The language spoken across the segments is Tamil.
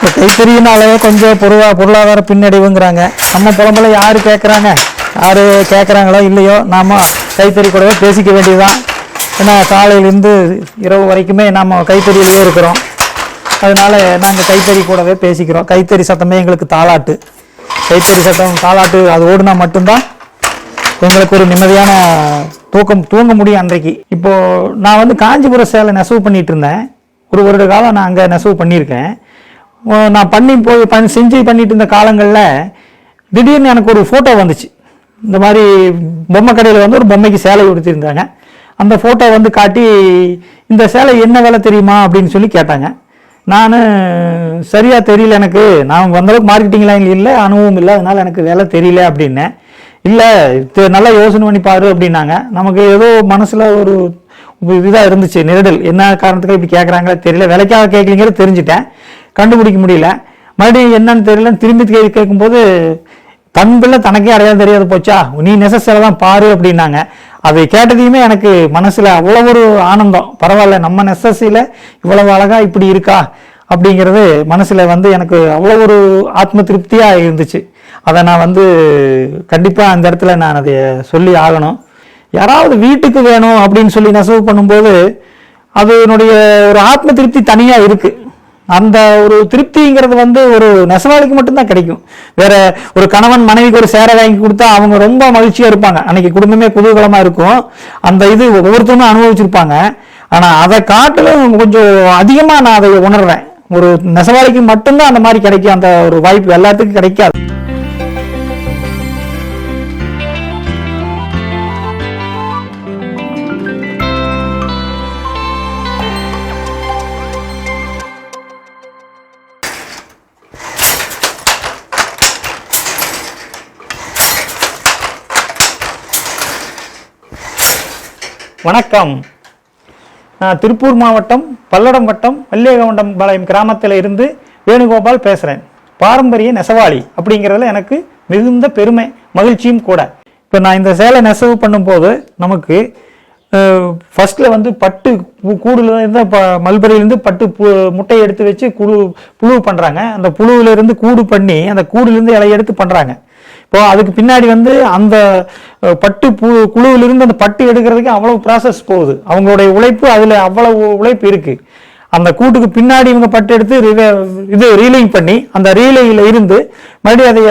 இப்போ கைத்தறியினாலே கொஞ்சம் பொருளா பொருளாதார பின்னடைவுங்கிறாங்க. நம்ம புலம்புல யார் கேட்குறாங்க யார் கேட்குறாங்களோ இல்லையோ நாம் கைத்தறி கூடவே பேசிக்க வேண்டியதுதான். ஏன்னா காலையிலேருந்து இரவு வரைக்குமே நாம் கைத்தறியிலேயே இருக்கிறோம். அதனால நாங்கள் கைத்தறி கூடவே பேசிக்கிறோம். கைத்தறி சத்தமே எங்களுக்கு தாளாட்டு. கைத்தறி சத்தம் தாளாட்டு அது ஓடுனா மட்டும்தான் எங்களுக்கு ஒரு நிம்மதியான தூக்கம் தூங்க முடியும் அன்றைக்கு. இப்போது நான் வந்து காஞ்சிபுரம் சேலை நெசவு பண்ணிகிட்டு இருந்தேன். ஒரு வருட காலம் நான் அங்கே நெசவு பண்ணியிருக்கேன். நான் பண்ணி போய் பண் செஞ்சு பண்ணிட்டு இருந்த காலங்களில் திடீர்னு எனக்கு ஒரு ஃபோட்டோ வந்துச்சு. இந்த மாதிரி பொம்மை கடையில் வந்து ஒரு பொம்மைக்கு சேலை உடுத்திருந்தாங்க. அந்த ஃபோட்டோ வந்து காட்டி இந்த சேலை என்ன வேலை தெரியுமா? அப்படின்னு சொல்லி கேட்டாங்க. நான் சரியாக தெரியல எனக்கு. நான் வந்தளவுக்கு மார்க்கெட்டிங் லைன் இல்லை அனுபவம் இல்லை. அதனால் எனக்கு வேலை தெரியல அப்படின்னேன். இல்லை நல்லா யோசனை பண்ணி பாரு அப்படின்னாங்க. நமக்கு ஏதோ மனசில் ஒரு இதாக இருந்துச்சு நெருடல். என்ன காரணத்துக்கு இப்படி கேட்குறாங்களே தெரியல. விலைக்காக கேட்கலங்கிறது தெரிஞ்சுட்டேன். கண்டுபிடிக்க முடியல. மறுபடியும் என்னன்னு தெரியல. திரும்பி கே- கேட்கும்போது தன் பிள்ளை தனக்கே அடையாளம் தெரியாது போச்சா? நீ நெசசில தான் பாரு அப்படின்னாங்க. அதை கேட்டதையுமே எனக்கு மனசில் அவ்வளோ ஒரு ஆனந்தம். பரவாயில்ல நம்ம நெசசியில் இவ்வளவு அழகாக இப்படி இருக்கா? அப்படிங்கிறது மனசில் வந்து எனக்கு அவ்வளோ ஒரு ஆத்ம திருப்தியாக இருந்துச்சு. அதை நான் வந்து கண்டிப்பாக அந்த இடத்துல நான் அதை சொல்லி ஆகணும். யாராவது வீட்டுக்கு வேணும் அப்படின்னு சொல்லி நெசவு பண்ணும்போது அதனுடைய ஒரு ஆத்ம திருப்தி தனியாக இருக்குது அந்த ஒரு திருப்திங்கிறது வந்து ஒரு நெசவாளிக்கு மட்டும்தான் கிடைக்கும். வேற ஒரு கணவன் மனைவிக்கு ஒரு சேரை வாங்கி கொடுத்தா அவங்க ரொம்ப மகிழ்ச்சியா இருப்பாங்க. அன்னைக்கு குடும்பமே குதூகலமா இருக்கும். அந்த இது ஒவ்வொருத்தரும் அனுபவிச்சிருப்பாங்க. ஆனா அதை காட்டிலும் கொஞ்சம் அதிகமா நான் அதை உணர்றேன். ஒரு நெசவாளிக்கு மட்டும்தான் அந்த மாதிரி கிடைக்கும் அந்த ஒரு வாய்ப்பு எல்லாத்துக்கும் கிடைக்காது. வணக்கம். நான் திருப்பூர் மாவட்டம் பல்லடம் வட்டம் வல்லியகவுண்டம் பாளையம் கிராமத்தில் இருந்து வேணுகோபால் பேசுகிறேன் பாரம்பரிய நெசவாளி அப்படிங்கிறதுல எனக்கு மிகுந்த பெருமை மகிழ்ச்சியும் கூட. இப்போ நான் இந்த சேலை நெசவு பண்ணும்போது நமக்கு ஃபஸ்ட்டில் வந்து பட்டு கூடுலேருந்து ப- மல்பரியிலேருந்து பட்டு பு முட்டையை எடுத்து வச்சு குழு புழு பண்ணுறாங்க அந்த புழுவிலேருந்து கூடு பண்ணி அந்த கூடுலேருந்து இலையை எடுத்து பண்ணுறாங்க இப்போ அதுக்கு பின்னாடி வந்து அந்த பட்டு பு குழுவிலிருந்து அந்த பட்டு எடுக்கிறதுக்கு அவ்வளவு ப்ராசஸ் போகுது. அவங்களுடைய உழைப்பு அதில் அவ்வளவு உழைப்பு இருக்குது அந்த கூட்டுக்கு பின்னாடி இவங்க பட்டு எடுத்து இது ரீலிங் பண்ணி அந்த ரீலையில் இருந்து மறுபடியும் அதை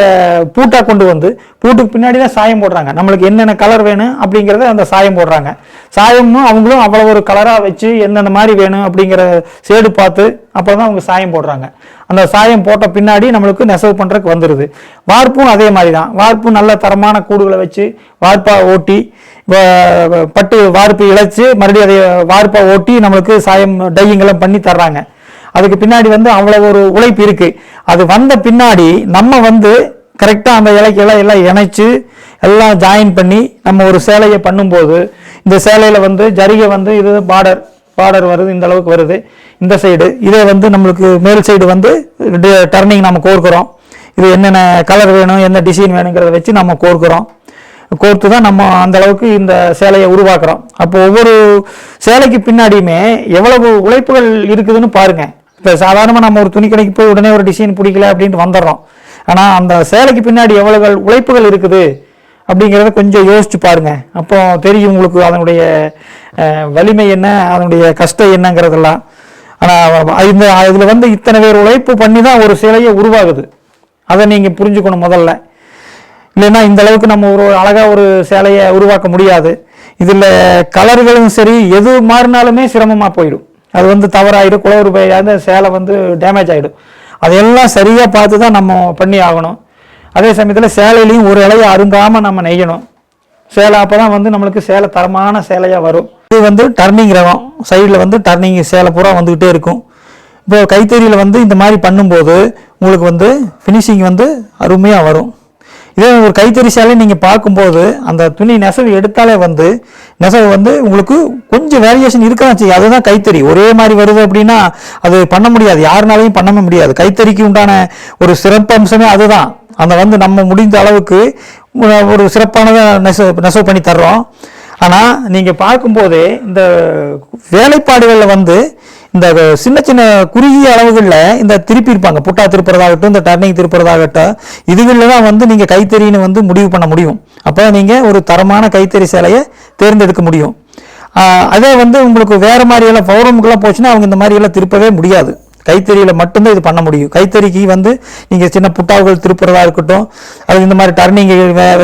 பூட்டாக கொண்டு வந்து பூட்டுக்கு பின்னாடி தான் சாயம் போடுறாங்க. நம்மளுக்கு என்னென்ன கலர் வேணும் அப்படிங்கிறத அந்த சாயம் போடுறாங்க. சாயமும் அவங்களும் அவ்வளோ ஒரு கலராக வச்சு என்னென்ன மாதிரி வேணும் அப்படிங்கிற சேடு பார்த்து அப்போ தான் அவங்க சாயம் போடுறாங்க. அந்த சாயம் போட்ட பின்னாடி நம்மளுக்கு நெசவு பண்ணுறதுக்கு வந்துடுது வார்ப்பும் அதே மாதிரி தான் வார்ப்பும் நல்ல தரமான கூடுகளை வச்சு வார்ப்பாக ஓட்டி பட்டு வார்ப்பு இழைச்சி மறுபடியும் அதை வார்ப்பாக ஓட்டி நம்மளுக்கு சாயம் டையிங்கெல்லாம் பண்ணி தர்றாங்க. அதுக்கு பின்னாடி வந்து அவ்வளோ ஒரு உழைப்பு இருக்குது அது வந்த பின்னாடி நம்ம வந்து கரெக்டாக அந்த இலைக்கெல்லாம் எல்லாம் இணைச்சு எல்லாம் ஜாயின் பண்ணி நம்ம ஒரு சேலையை பண்ணும்போது இந்த சேலையில் வந்து ஜரிகை வந்து இது பார்டர் பார்டர் வருது இந்த அளவுக்கு வருது. இந்த சைடு இதே வந்து நம்மளுக்கு மேல் சைடு வந்து டர்னிங் நம்ம கோர்க்குறோம். இது என்னென்ன கலர் வேணும் என்ன டிசைன் வேணுங்கிறத வச்சு நம்ம கோர்க்குறோம். கோர்த்து தான் நம்ம அந்த அளவுக்கு இந்த சேலையை உருவாக்குறோம். அப்போ ஒவ்வொரு சேலைக்கு பின்னாடியுமே எவ்வளவு உழைப்புகள் இருக்குதுன்னு பாருங்க. இப்போ சாதாரணமாக நம்ம ஒரு துணி கடைக்கு போய் உடனே ஒரு டிசைன் பிடிக்கல அப்படின்ட்டு வந்துடுறோம். ஆனால் அந்த சேலைக்கு பின்னாடி எவ்வளவு உழைப்புகள் இருக்குது? அப்படிங்கிறத கொஞ்சம் யோசிச்சு பாருங்க. அப்போ தெரியும் உங்களுக்கு அதனுடைய வலிமை என்ன அதனுடைய கஷ்டம் என்னங்கிறதெல்லாம். ஆனால் இந்த இதில் வந்து இத்தனை பேர் உழைப்பு பண்ணி தான் ஒரு சிலையை உருவாகுது. அதை நீங்கள் புரிஞ்சுக்கணும் முதல்ல. இல்லைன்னா இந்த அளவுக்கு நம்ம ஒரு அழகாக ஒரு சேலையை உருவாக்க முடியாது. இதில் கலர்களும் சரி எது மாறினாலுமே சிரமமாக போயிடும். அது வந்து தவறாயிடும் குளறு போயாத சேலை வந்து டேமேஜ் ஆகிடும் அதையெல்லாம் சரியாக பார்த்து தான் நம்ம பண்ணி ஆகணும். அதே சமயத்தில் சேலையிலையும் ஒரு இலையை அருந்தாமல் நம்ம நெய்யணும். சேலை அப்போ தான் வந்து நம்மளுக்கு சேலை தரமான சேலையாக வரும். இது வந்து டர்னிங் ரகம். சைடில் வந்து டர்னிங் சேலை பூரா வந்துக்கிட்டே இருக்கும். இப்போ கைத்தறியில் வந்து இந்த மாதிரி பண்ணும்போது உங்களுக்கு வந்து ஃபினிஷிங் வந்து அருமையாக வரும். இதே ஒரு கைத்தறி சேலை நீங்கள் பார்க்கும்போது அந்த துணி நெசவு எடுத்தாலே வந்து நெசவு வந்து உங்களுக்கு கொஞ்சம் வேரியேஷன் இருக்கதான் செய்யும். அதுதான் கைத்தறி. ஒரே மாதிரி வருது அப்படின்னா அது பண்ண முடியாது. யாருனாலையும் பண்ணவே முடியாது. கைத்தறிக்கு உண்டான ஒரு சிறப்பம்சமே அதுதான். அந்த வந்து நம்ம முடிந்த அளவுக்கு ஒரு- சிறப்பானதாக சிறப்பானதை நெசவு நெசவு பண்ணி தர்றோம். ஆனால் நீங்கள் பார்க்கும்போதே இந்த வேலைப்பாடுகளில் வந்து இந்த சின்ன சின்ன குறுகிய அளவுகளில் இந்த திருப்பியிருப்பாங்க புட்டா திருப்புறதாகட்டும் இந்த டர்னிங் திருப்புறதாகட்டும் இதுகளில் தான் வந்து நீங்கள் கைத்தறின்னு வந்து முடிவு பண்ண முடியும். அப்போ நீங்கள் ஒரு தரமான கைத்தறி சேலையை தேர்ந்தெடுக்க முடியும். அதே வந்து உங்களுக்கு வேறு மாதிரியெல்லாம் பௌரமுக்கெல்லாம் போச்சுன்னா அவங்க இந்த மாதிரியெல்லாம் திருப்பவே முடியாது. கைத்தறியில் மட்டும்தான் இது பண்ண முடியும். கைத்தறிக்கு வந்து நீங்கள் சின்ன புட்டாவுகள் திருப்புறதா இருக்கட்டும் அது இந்த மாதிரி டர்னிங்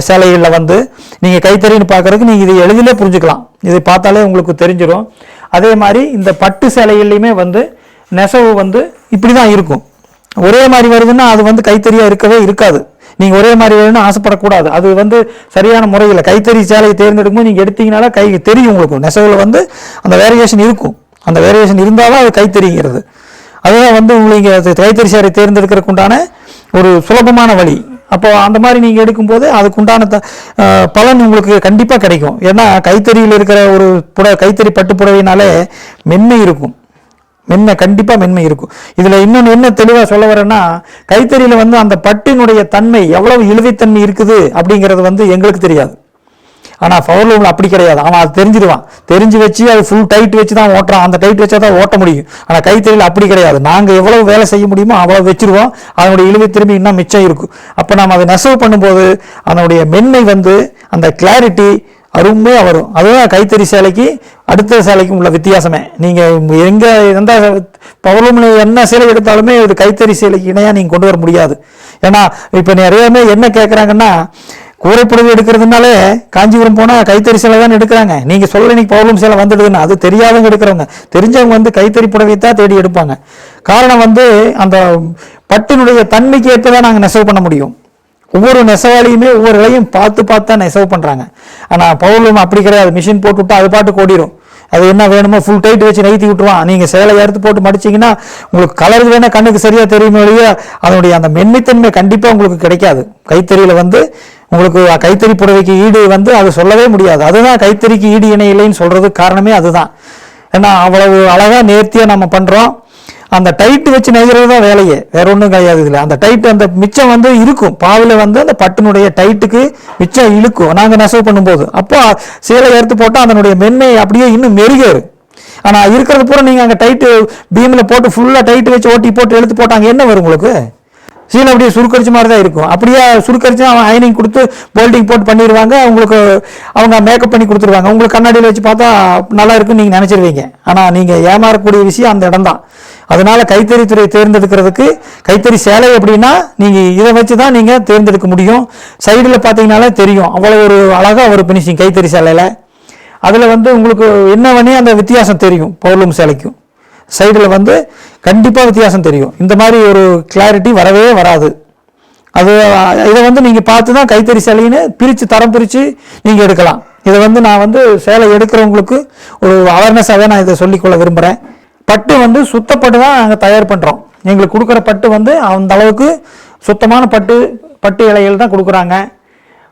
சேலைகளில் வந்து நீங்கள் கைத்தறின்னு பார்க்கறதுக்கு நீங்கள் இதை எளிதிலே புரிஞ்சுக்கலாம். இதை பார்த்தாலே உங்களுக்கு தெரிஞ்சிடும் அதே மாதிரி இந்த பட்டு சேலைகள்லையுமே வந்து நெசவு வந்து இப்படி தான் இருக்கும். ஒரே மாதிரி வருதுன்னா அது வந்து கைத்தறியாக இருக்கவே இருக்காது. நீங்கள் ஒரே மாதிரி வேணும்னு ஆசைப்படக்கூடாது. அது வந்து சரியான முறையில் கைத்தறி சேலையை தேர்ந்தெடுக்கும்போது நீங்கள் எடுத்தீங்கனால கை தெரியும் உங்களுக்கு. நெசவில் வந்து அந்த வேரியேஷன் இருக்கும். அந்த வேரியேஷன் இருந்தால் தான் அது கைத்தறிங்கிறது. அதுதான் வந்து உங்களுக்கு அது கைத்தறி தேர்ந்தெடுக்கிறதுக்கு உண்டான ஒரு சுலபமான வழி. அப்போ அந்த மாதிரி நீங்கள் எடுக்கும்போது அதுக்குண்டான த பலன் உங்களுக்கு கண்டிப்பாக கிடைக்கும். ஏன்னா கைத்தறியில் இருக்கிற ஒரு புட கைத்தறி பட்டு புடவைனாலே மென்மை இருக்கும். மென்மை கண்டிப்பாக மென்மை இருக்கும். இதில் இன்னொன்று என்ன தெளிவாக சொல்ல வரேன்னா கைத்தறியில் வந்து அந்த பட்டினுடைய தன்மை எவ்வளவு இழுவைத்தன்மை இருக்குது அப்படிங்கிறது வந்து எங்களுக்கு தெரியாது. ஆனால் பவர்லூமில் அப்படி கிடையாது. அவன் அது தெரிஞ்சிருவான் தெரிஞ்சு வச்சு அது ஃபுல் டைட் வச்சு தான் ஓட்டுறான். அந்த டைட் வச்சா தான் ஓட்ட முடியும். ஆனால் கைத்தறியில் அப்படி கிடையாது. நாங்கள் எவ்வளவு வேலை செய்ய முடியுமோ அவ்வளோ வச்சிருவோம். அதனுடைய இழுவை திரும்பி இன்னும் மிச்சம் இருக்கும். அப்போ நம்ம அதை நெசவு பண்ணும்போது அதனுடைய மென்மை வந்து அந்த கிளாரிட்டி அருமையாக வரும். அதுதான் கைத்தறி சேலைக்கு அடுத்த சேலைக்கும் உள்ள வித்தியாசமே. நீங்கள் எங்கே எந்த பவர்லூமில் என்ன சேலை எடுத்தாலுமே இது கைத்தறி சேலைக்கு இணையாக நீங்கள் கொண்டு வர முடியாது. ஏன்னா இப்போ நிறையவே என்ன கேட்குறாங்கன்னா கூரைப்புடவை எடுக்கிறதுனாலே காஞ்சிபுரம் போனால் கைத்தறி சேலை தான் எடுக்கிறாங்க. நீங்கள் சொல்ல இன்னைக்கு பௌர்ணமி சேலை வந்துடுதுன்னு அது தெரியாதவங்க எடுக்கிறவங்க. தெரிஞ்சவங்க வந்து கைத்தறி புடவை தான் தேடி எடுப்பாங்க. காரணம் வந்து அந்த பட்டினுடைய தன்மைக்கு ஏற்ப தான் நாங்கள் நெசவு பண்ண முடியும். ஒவ்வொரு நெசவாளியுமே ஒவ்வொரு இலையும் பார்த்து பார்த்து தான் நெசவு பண்ணுறாங்க ஆனால் பவுலும் அப்படி கிடையாது. மிஷின் போட்டு விட்டா அது பாட்டு ஓடிடும் அது என்ன வேணுமோ ஃபுல் டைட் வச்சு நைத்தி விட்டுருவான். நீங்கள் சேலை எடுத்து போட்டு மடிச்சீங்கன்னா உங்களுக்கு கலர் வேணா கண்ணுக்கு சரியாக தெரியுமே ஒழிய அதனுடைய அந்த மென்மைத்தன்மை கண்டிப்பாக உங்களுக்கு கிடைக்காது. கைத்தறியில் வந்து உங்களுக்கு கைத்தறி புடவைக்கு ஈடு வந்து அது சொல்லவே முடியாது. அதுதான் கைத்தறிக்கு ஈடு இணை இல்லைன்னு சொல்கிறதுக்கு காரணமே அதுதான். ஏன்னா அவ்வளவு அழகாக நேர்த்தியாக நம்ம பண்ணுறோம் அந்த டைட்டு வச்சு நெய்கிறது தான் வேலையே. வேற ஒன்றும் கிடையாது இதில். அந்த டைட்டு அந்த மிச்சம் வந்து இருக்கும். பாவில் வந்து அந்த பட்டினுடைய டைட்டுக்கு மிச்சம் இழுக்கும். நாங்கள் நெசவு பண்ணும்போது. அப்போ சேலை எடுத்து போட்டால் அதனுடைய மென்மை அப்படியே இன்னும் மெருகேறும். ஆனால் இருக்கிறது பூரா நீங்கள் அங்கே டைட்டு பீமில் போட்டு ஃபுல்லாக டைட்டு வச்சு ஓட்டி போட்டு எடுத்து போட்டாங்க என்ன வரும் உங்களுக்கு? சீலை அப்படியே சுருக்கரிச்ச மாதிரி தான் இருக்கும். அப்படியே சுருக்கரிச்சு அவன் அயனிங் கொடுத்து போல்டிங் போட்டு பண்ணிடுவாங்க. உங்களுக்கு அவங்க மேக்கப் பண்ணி கொடுத்துருவாங்க. உங்களுக்கு கண்ணாடியில் வச்சு பார்த்தா நல்லா இருக்குன்னு நீங்கள் நினச்சிருவீங்க. ஆனால் நீங்கள் ஏமாறக்கூடிய விஷயம் அந்த இடம் தான் அதனால் கைத்தறித்துறை தேர்ந்தெடுக்கிறதுக்கு கைத்தறி சேலை எப்படின்னா நீங்கள் இதை வச்சு தான் நீங்கள் தேர்ந்தெடுக்க முடியும். சைடில் பார்த்தீங்கனாலே தெரியும். அவ்வளோ ஒரு அழகாக ஒரு பினிஷிங் கைத்தறி சேலையில். அதில் வந்து உங்களுக்கு என்ன வேணே அந்த வித்தியாசம் தெரியும். பவுர்லும் சேலைக்கும். சைடில் வந்து கண்டிப்பாக வித்தியாசம் தெரியும். இந்த மாதிரி ஒரு கிளாரிட்டி வரவே வராது. அது இதை வந்து நீங்கள் பார்த்து தான் கைத்தறி சேலைன்னு பிரித்து தரம் பிரித்து நீங்கள் எடுக்கலாம். இதை வந்து நான் வந்து சேலை எடுக்கிறவங்களுக்கு ஒரு அவேர்னஸாகவே நான் இதை சொல்லிக்கொள்ள விரும்புகிறேன் பட்டு வந்து சுத்தப்பட்டு தான் நாங்கள் தயார் பண்ணுறோம் எங்களுக்கு கொடுக்குற பட்டு வந்து அந்த அளவுக்கு சுத்தமான பட்டு பட்டு இலைகள் தான் கொடுக்குறாங்க.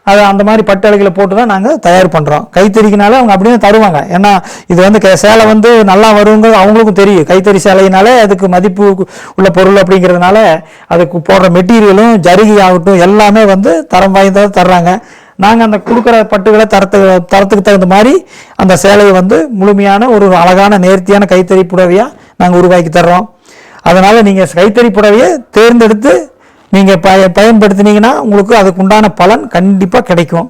அதை அந்த மாதிரி பட்டு போட்டு தான் நாங்கள் தயார் பண்ணுறோம் கைத்தறிக்குனால அவங்க அப்படியே தருவாங்க. ஏன்னா இது வந்து க சேலை வந்து நல்லா வருங்கிறது அவங்களுக்கும் தெரியும். கைத்தறி சேலையினாலே அதுக்கு மதிப்பு உள்ள பொருள் அப்படிங்கிறதுனால அதுக்கு போடுற மெட்டீரியலும் ஜருகி ஆகட்டும் எல்லாமே வந்து தரம் வாய்ந்ததாக தர்றாங்க. நாங்கள் அந்த கொடுக்குற பட்டுகளை தரத்து தரத்துக்கு தகுந்த மாதிரி அந்த சேலையை வந்து முழுமையான ஒரு அழகான நேர்த்தியான கைத்தறி புடவையாக நாங்கள் உருவாக்கி தர்றோம். அதனால் நீங்கள் கைத்தறி புடவையை தேர்ந்தெடுத்து நீங்கள் ப பயன்படுத்தினீங்கன்னா உங்களுக்கு அதுக்கு உண்டான பலன் கண்டிப்பாக கிடைக்கும்.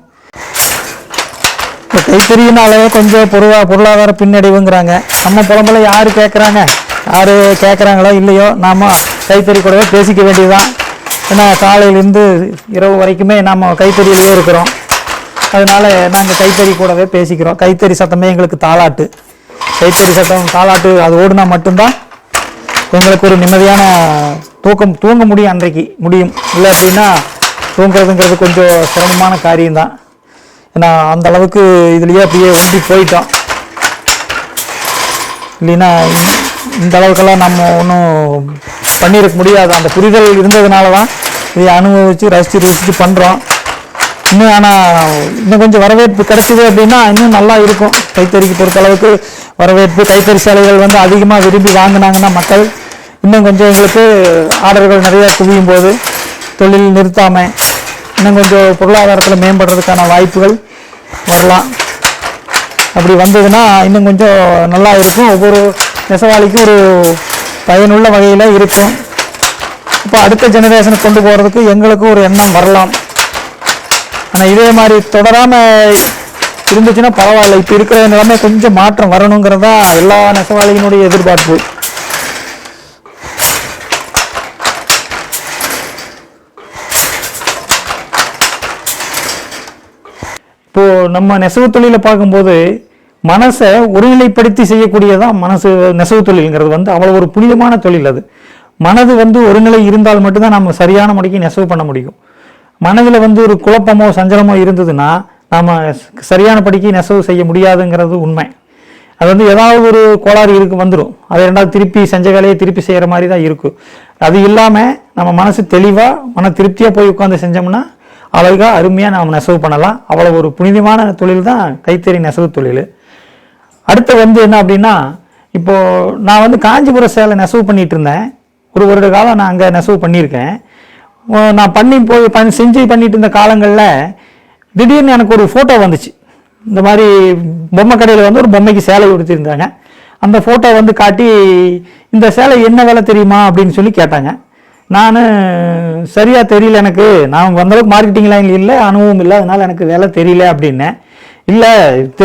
இப்போ கைத்தறியினாலே கொஞ்சம் பொருளா பொருளாதார பின்னடைவுங்கிறாங்க. நம்ம புலம்புல யார் கேட்குறாங்க யார் கேட்குறாங்களோ இல்லையோ நாம் கைத்தறி கூடவே பேசிக்க வேண்டியதுதான். ஏன்னா காலையிலேருந்து இரவு வரைக்குமே நாம் கைத்தறியிலே இருக்கிறோம். அதனால் நாங்கள் கைத்தறி கூடவே பேசிக்கிறோம். கைத்தறி சத்தமே எங்களுக்கு தாளாட்டு. கைத்தறி சத்தம் தாளாட்டு அது ஓடுனா மட்டும்தான் எங்களுக்கு ஒரு நிம்மதியான தூக்கம் தூங்க முடியும் அன்றைக்கு. முடியும். இல்லை அப்படின்னா தூங்குறதுங்கிறது கொஞ்சம் சிரமமான காரியம்தான். ஏன்னா அந்த அளவுக்கு இதுலேயே அப்படியே ஒண்டி போயிட்டோம். இல்லைன்னா இந்த- அளவுக்கெல்லாம் நம்ம ஒன்றும் பண்ணியிருக்க முடியாது. அந்த புரிதல் இருந்ததுனால தான் இதை அனுபவித்து ரசித்து ரசித்து பண்ணுறோம் இன்னும் ஆனால் இன்னும் கொஞ்சம் வரவேற்பு கிடைச்சிது அப்படின்னா இன்னும் நல்லா இருக்கும். கைத்தறிக்கு பொறுத்தளவுக்கு வரவேற்பு கைத்தறி சேலைகள் வந்து அதிகமாக விரும்பி வாங்கினாங்கன்னா மக்கள் இன்னும் கொஞ்சம் எங்களுக்கு ஆர்டர்கள் நிறையா குவியும் போது தொழில் நிறுத்தாமல் இன்னும் கொஞ்சம் பொருளாதாரத்தில் மேம்படுறதுக்கான வாய்ப்புகள் வரலாம். அப்படி வந்ததுன்னா இன்னும் கொஞ்சம் நல்லா இருக்கும். ஒவ்வொரு நெசவாளிக்கும் ஒரு பயனுள்ள வகையில் இருக்கும். இப்போ அடுத்த ஜெனரேஷனை கொண்டு போகிறதுக்கு எங்களுக்கும் ஒரு எண்ணம் வரலாம். ஆனால் இதே மாதிரி தொடராமல் இருந்துச்சுன்னா பரவாயில்ல. இப்போ இருக்கிற நிலைமை கொஞ்சம் மாற்றம் வரணுங்கிறதா எல்லா நெசவாளியினுடைய எதிர்பார்ப்பு. இப்போ நம்ம நெசவு தொழிலை பார்க்கும்போது மனசை ஒருநிலைப்படுத்தி செய்யக்கூடியதான் மனசு நெசவு தொழில்ங்கிறது வந்து அவ்வளோ ஒரு புனிதமான தொழில் அது. மனது வந்து ஒருநிலை இருந்தால் மட்டும்தான் நம்ம சரியான முறைக்கு நெசவு பண்ண முடியும். மனதில் வந்து ஒரு குழப்பமோ சஞ்சலமோ இருந்ததுன்னா நாம் சரியான படிக்கு நெசவு செய்ய முடியாதுங்கிறது உண்மை. அது வந்து ஏதாவது ஒரு கோளாறு இருக்கு வந்துடும் அதை ரெண்டாவது திருப்பி செஞ்ச வேலையை திருப்பி செய்கிற மாதிரி தான் இருக்கும் அது இல்லாமல் நம்ம மனசு தெளிவாக மன திருப்தியாக போய் உட்காந்து செஞ்சோம்னா அழகாக அருமையாக நாம் நெசவு பண்ணலாம். அவ்வளோ ஒரு புனிதமான தொழில் தான் கைத்தறி நெசவு தொழில். அடுத்து வந்து என்ன அப்படின்னா இப்போது நான் வந்து காஞ்சிபுரம் சேலை நெசவு பண்ணிகிட்டு இருந்தேன். ஒரு வருட காலம் நான் அங்கே நெசவு பண்ணியிருக்கேன். நான் பண்ணி போய் பண் செஞ்சு பண்ணிட்டு இருந்த காலங்களில் திடீர்னு எனக்கு ஒரு ஃபோட்டோ வந்துச்சு. இந்த மாதிரி பொம்மை கடையில் வந்து ஒரு பொம்மைக்கு சேலை உடுத்திருந்தாங்க அந்த ஃபோட்டோ வந்து காட்டி இந்த சேலை என்ன வேலை தெரியுமா அப்படின்னு சொல்லி கேட்டாங்க. நான் சரியாக தெரியல எனக்கு. நான் வந்தளவுக்கு மார்க்கெட்டிங் லைனில் இல்லை அனுபவம் இல்லை. அதனால் எனக்கு வேலை தெரியல அப்படின்னேன் இல்லை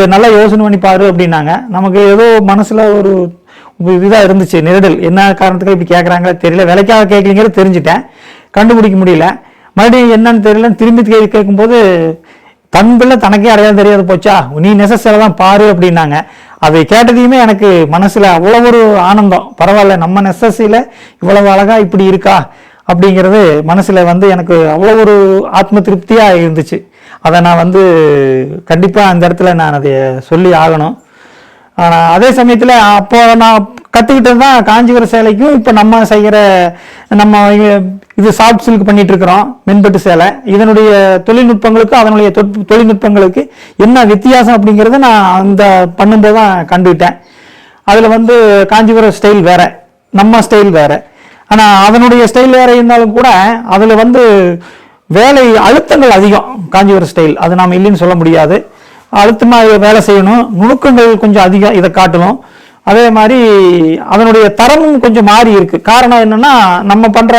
நல்லா யோசனை பண்ணி பாரு அப்படின்னாங்க. நமக்கு ஏதோ மனசில் ஒரு இதாக இருந்துச்சு நெருடல். என்ன காரணத்துக்கு இப்படி கேட்குறாங்களே தெரியல. விலைக்காக கேட்கலங்கிறது தெரிஞ்சுட்டேன். கண்டுபிடிக்க முடியல. மறுபடியும் என்னன்னு தெரியலன்னு திரும்பி கே- கேட்கும்போது தன் பிள்ளை தனக்கே அடையாளம் தெரியாது போச்சா? நீ நெசசில தான் பாரு அப்படின்னாங்க. அதை கேட்டதையுமே எனக்கு மனசில் அவ்வளோ ஒரு ஆனந்தம். பரவாயில்ல நம்ம நெசசியில் இவ்வளவு அழகாக இப்படி இருக்கா? அப்படிங்கிறது மனசில் வந்து எனக்கு அவ்வளோ ஒரு ஆத்ம திருப்தியாக இருந்துச்சு. அதை நான் வந்து கண்டிப்பாக அந்த இடத்துல நான் அதை சொல்லி ஆகணும். ஆனால் அதே சமயத்தில் அப்போ நான் கற்றுக்கிட்டது தான் காஞ்சிபுரம் சேலைக்கும் இப்போ நம்ம செய்கிற நம்ம இது சாஃப்ட் சில்க் பண்ணிட்டு இருக்கிறோம் மென்பட்டு சேலை. இதனுடைய தொழில்நுட்பங்களுக்கு அதனுடைய தொட்- தொழில்நுட்பங்களுக்கு என்ன வித்தியாசம் அப்படிங்கிறத நான் அந்த பண்ணும்போது தான் கண்டுக்கிட்டேன் அதில் வந்து காஞ்சிபுரம் ஸ்டைல் வேற நம்ம ஸ்டைல் வேறு. ஆனால் அதனுடைய ஸ்டைல் வேற இருந்தாலும் கூட அதில் வந்து வேலை அழுத்தங்கள் அதிகம் காஞ்சிபுரம் ஸ்டைல் அது நாம் இல்லைன்னு சொல்ல முடியாது. அழுத்தமாக வேலை செய்யணும். நுணுக்கங்கள் கொஞ்சம் அதிகம் இதை காட்டணும். அதே மாதிரி அதனுடைய தரமும் கொஞ்சம் மாறி இருக்கு. காரணம் என்னன்னா நம்ம பண்ற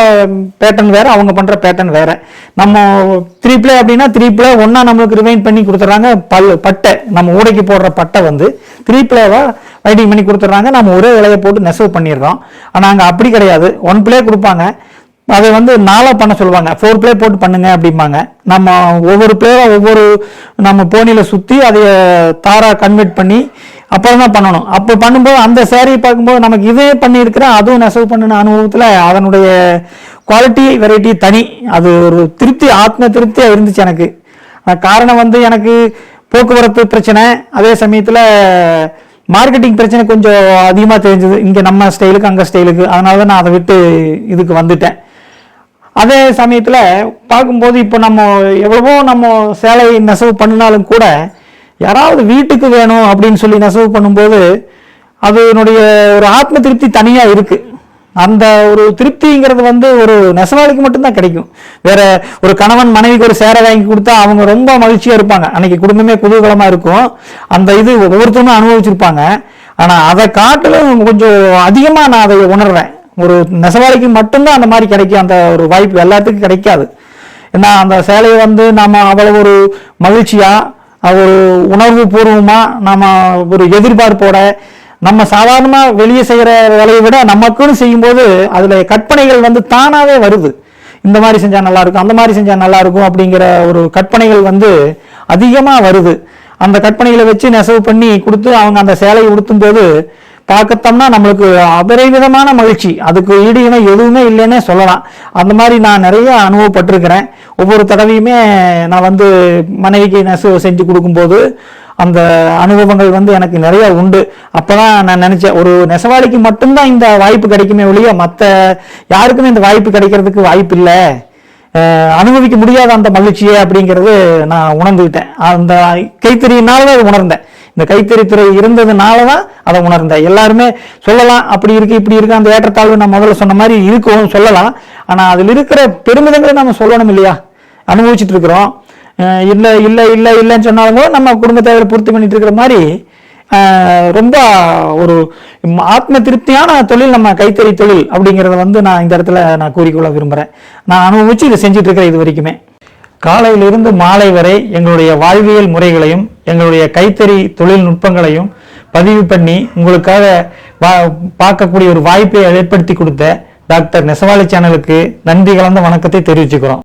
பேட்டர்ன் வேற அவங்க பண்ற பேட்டர்ன் வேற. நம்ம த்ரீ பிளே அப்படின்னா த்ரீ பிளே ஒன்னா நம்மளுக்கு ரிமைண்ட் பண்ணி கொடுத்துட்றாங்க பல் பட்டை. நம்ம ஊடைக்கு போடுற பட்டை வந்து த்ரீ பிளேவா வைட்டிங் பண்ணி கொடுத்துட்றாங்க. நம்ம ஒரே இலையை போட்டு நெசவு பண்ணிடுறோம். ஆனால் அங்கே அப்படி கிடையாது. ஒன் பிளே கொடுப்பாங்க. அதை வந்து நாளாக பண்ண சொல்லுவாங்க. ஃபோர் ப்ளே போட்டு பண்ணுங்க அப்படிம்பாங்க. நம்ம ஒவ்வொரு பிளேவாக ஒவ்வொரு நம்ம போனியில் சுற்றி அதை தாராக கன்வெர்ட் பண்ணி அப்புறம் தான் பண்ணணும். அப்போ பண்ணும்போது அந்த சேரீ பார்க்கும்போது நமக்கு இதே பண்ணியிருக்கிறேன் அதுவும் நெசவு பண்ணின அனுபவத்தில் அதனுடைய குவாலிட்டி வெரைட்டி தனி. அது ஒரு திருப்தி ஆத்ம திருப்தியாக இருந்துச்சு எனக்கு. காரணம் வந்து எனக்கு போக்குவரத்து பிரச்சனை அதே சமயத்தில் மார்க்கெட்டிங் பிரச்சனை கொஞ்சம் அதிகமாக தெரிஞ்சது. இங்கே நம்ம ஸ்டைலுக்கு அங்கே ஸ்டைலுக்கு அதனால தான் நான் அதை விட்டு இதுக்கு வந்துட்டேன். அதே சமயத்தில் பார்க்கும்போது இப்போ நம்ம எவ்வளவோ நம்ம சேலை நெசவு பண்ணினாலும் கூட யாராவது வீட்டுக்கு வேணும் அப்படின்னு சொல்லி நெசவு பண்ணும்போது அதனுடைய ஒரு ஆத்ம திருப்தி தனியாக இருக்குது அந்த ஒரு திருப்திங்கிறது வந்து ஒரு நெசவாளிக்கு மட்டும்தான் கிடைக்கும். வேற ஒரு கணவன் மனைவிக்கு ஒரு சேரை வாங்கி கொடுத்தா அவங்க ரொம்ப மகிழ்ச்சியா இருப்பாங்க. அன்னைக்கு குடும்பமே குதூகலமா இருக்கும். அந்த இது ஒவ்வொருத்தருமே அனுபவிச்சிருப்பாங்க. ஆனா அதை காட்டிலும் கொஞ்சம் அதிகமா நான் அதை உணர்றேன். ஒரு நெசவாளிக்கு மட்டும்தான் அந்த மாதிரி கிடைக்கும். அந்த ஒரு வாய்ப்பு எல்லாத்துக்கும் கிடைக்காது. ஏன்னா அந்த சேலையை வந்து நாம அவ்வளவு ஒரு மகிழ்ச்சியா ஒரு உணர்வு பூர்வமா நாம ஒரு எதிர்பார்ப்போட நம்ம சாதாரணமாக வெளியே செய்கிற வேலையை விட நமக்குன்னு செய்யும்போது அதில் கற்பனைகள் வந்து தானாகவே வருது. இந்த மாதிரி செஞ்சால் நல்லாயிருக்கும் அந்த மாதிரி செஞ்சால் நல்லாயிருக்கும் அப்படிங்கிற ஒரு கற்பனைகள் வந்து அதிகமாக வருது. அந்த கற்பனைகளை வச்சு நெசவு பண்ணி கொடுத்து அவங்க அந்த சேலையை உடுத்தும்போது பார்க்கத்தோம்னா நம்மளுக்கு அபரிவிதமான மகிழ்ச்சி. அதுக்கு ஈடு இணை எதுவுமே இல்லைன்னே சொல்லலாம். அந்த மாதிரி நான் நிறைய அனுபவப்பட்டிருக்கிறேன். ஒவ்வொரு தடவையுமே நான் வந்து மனைவிக்கு நெசவு செஞ்சு கொடுக்கும்போது அந்த அனுபவங்கள் வந்து எனக்கு நிறைய உண்டு. அப்பதான் நான் நினைச்சேன் ஒரு நெசவாளிக்கு மட்டும்தான் இந்த வாய்ப்பு கிடைக்குமே ஒழிய மற்ற யாருக்குமே இந்த வாய்ப்பு கிடைக்கிறதுக்கு வாய்ப்பு இல்லை. அனுபவிக்க முடியாத அந்த மகிழ்ச்சியை அப்படிங்கிறது நான் உணர்ந்துக்கிட்டேன் அந்த கைத்தறியினால தான் அதை உணர்ந்தேன். இந்த கைத்தறித்துறை இருந்ததுனால தான் அதை உணர்ந்தேன். எல்லாருமே சொல்லலாம் அப்படி இருக்கு இப்படி இருக்கு அந்த ஏற்றத்தாழ்வு நான் முதல்ல சொன்ன மாதிரி இருக்கும் சொல்லலாம். ஆனால் அதில் இருக்கிற பெருமிதங்களை நம்ம சொல்லணும் இல்லையா? அனுபவிச்சுட்டு இருக்கிறோம். இல்லை இல்லை இல்லை இல்லைன்னு சொன்னாலும் கூட நம்ம குடும்ப தேவையை பூர்த்தி பண்ணிட்டு இருக்கிற மாதிரி ரொம்ப ஒரு ஆத்ம திருப்தியான தொழில் நம்ம கைத்தறி தொழில் அப்படிங்கிறத வந்து நான் இந்த இடத்துல நான் கூறிக்கொள்ள விரும்புகிறேன் நான் அனுபவிச்சு இதை செஞ்சுட்டு இருக்கிறேன் இது வரைக்குமே. காலையிலிருந்து மாலை வரை எங்களுடைய வாழ்வியல் முறைகளையும் எங்களுடைய கைத்தறி தொழில்நுட்பங்களையும் பதிவு பண்ணி உங்களுக்காக பார்க்கக்கூடிய ஒரு வாய்ப்பை ஏற்படுத்தி கொடுத்த டாக்டர் நெசவாளி சேனலுக்கு நன்றி கலந்த வணக்கத்தை தெரிவிச்சுக்கிறோம்.